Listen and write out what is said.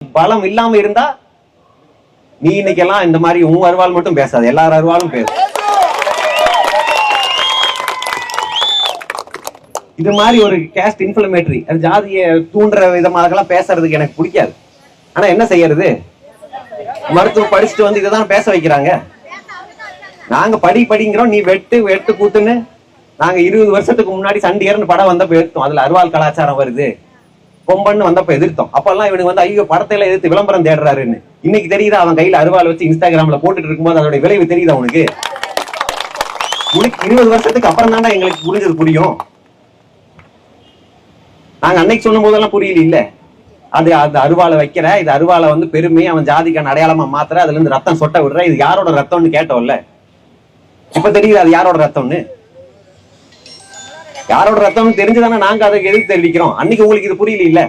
பலம் இல்லாம இருந்தா நீ இன்னைக்கெல்லாம் இந்த மாதிரி உன் அருவாள் மட்டும் பேசாது எல்லார் அருவாலும் பேசு. இது மாதிரி ஒரு கேஸ்ட் இன்ஃபிளமேட்டரி ஜாதியை தூண்டுற விதமாகலாம் பேசுறதுக்கு எனக்கு பிடிக்காது. ஆனா என்ன செய்யறது? மருத்துவம் படிச்சுட்டு வந்து இதுதான் பேச வைக்கிறாங்க. நாங்க படி படிங்கிறோம் நீ வெட்டு வெட்டு கூத்துன்னு. நாங்க இருபது வருஷத்துக்கு முன்னாடி சண்டியர்னு படம் வந்தப்ப எதிர்த்தோம் அதுல அருவாள் கலாச்சாரம் வருது. கொம்பன்னு வந்தப்ப எதிர்த்தோம். அப்பெல்லாம் இவனுக்கு வந்து ஐயோ படத்தையில எதிர்த்து விளம்பரம் தேடுறாருன்னு. இன்னைக்கு தெரியுதா அவன் கையில அருவாள் வச்சு இன்ஸ்டாகிராம்ல போட்டுட்டு இருக்கும்போது அதோட விளைவு தெரியுதா அவனுக்கு உனக்கு இருபது வருஷத்துக்கு அப்புறம் தாண்டா எங்களுக்கு புரிஞ்சது புரியும். நாங்க அன்னைக்கு சொல்லும் போதெல்லாம் புரியல இல்ல அது அந்த அருவாளை வைக்கிற இது அருவாளை வந்து பெருமையை அவன் ஜாதிக்கான அடையாளமா மாத்திர அதுல இருந்து ரத்தம் சொட்ட விடுற இது யாரோட ரத்தம்னு கேட்டோம்ல. இப்ப தெரியுது அது யாரோட ரத்தம்னு? யாரோட ரத்தம் தெரிஞ்சுதானே நாங்க அதை எதிர்த்து தெரிவிக்கிறோம் அன்னைக்கு உங்களுக்கு இது புரியல இல்ல